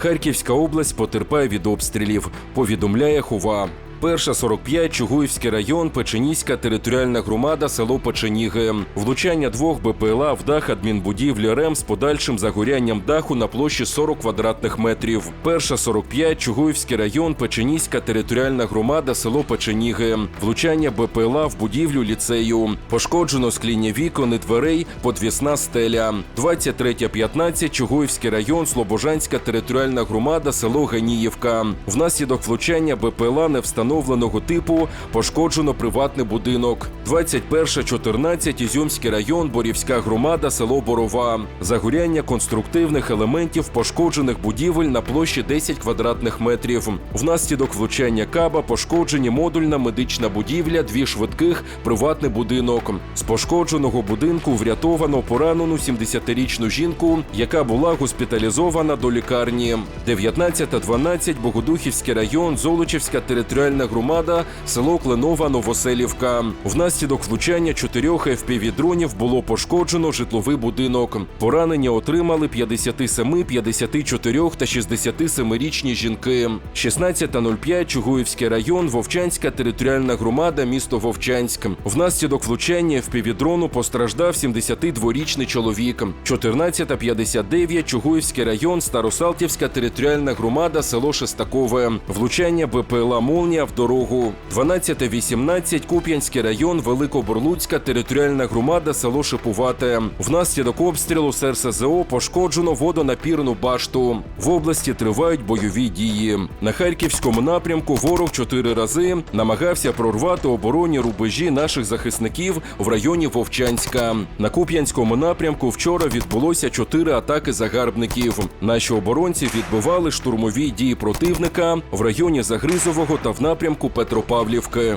Харківська область потерпає від обстрілів. Повідомляє Хова. Перша 45, Чугуївський район, Печеніська територіальна громада, село Печеніги. Влучання двох БПЛА в дах адмінбудівлі РЕМ з подальшим загорянням даху на площі 40 квадратних метрів. Перша 45, Чугуївський район, Печеніська територіальна громада, село Печеніги. Влучання БПЛА в будівлю ліцею. Пошкоджено скління вікон і дверей, подвісна стеля. 23.15, Чугуївський район, Слобожанська територіальна громада, село Ганіївка. Внаслідок влучання БПЛА невстановленого типу пошкоджено приватний будинок. 21.14, Ізюмський район, Борівська громада, село Борова. Загоряння конструктивних елементів пошкоджених будівель на площі 10 квадратних метрів. Внаслідок влучання каба пошкоджені модульна медична будівля, дві швидких, приватний будинок. З пошкодженого будинку врятовано поранену 70-річну жінку, яка була госпіталізована до лікарні. 19.12, Богодухівський район, Золочівська територіальна громада, село Кленова, Новоселівка. Внаслідок влучання чотирьох FPV-дронів було пошкоджено житловий будинок. Поранення отримали 57, 54 та 67-річні жінки. 16.05, Чугуївський район, Вовчанська територіальна громада, місто Вовчанськ. Внаслідок влучання FPV-дрону постраждав 72-річний чоловік. 14.59, Чугуївський район, Старосалтівська територіальна громада, село Шестакове. Влучання БПЛА «Молнія» в дорогу. 12.18, Куп'янський район, Великоборлуцька територіальна громада, село Шипувате. Внаслідок обстрілу з РСЗО пошкоджено водонапірну башту. В області тривають бойові дії. На харківському напрямку ворог чотири рази намагався прорвати оборонні рубежі наших захисників в районі Вовчанська. На Куп'янському напрямку вчора відбулося чотири атаки загарбників. Наші оборонці відбивали штурмові дії противника в районі Загризового та в напрямку Петропавлівки.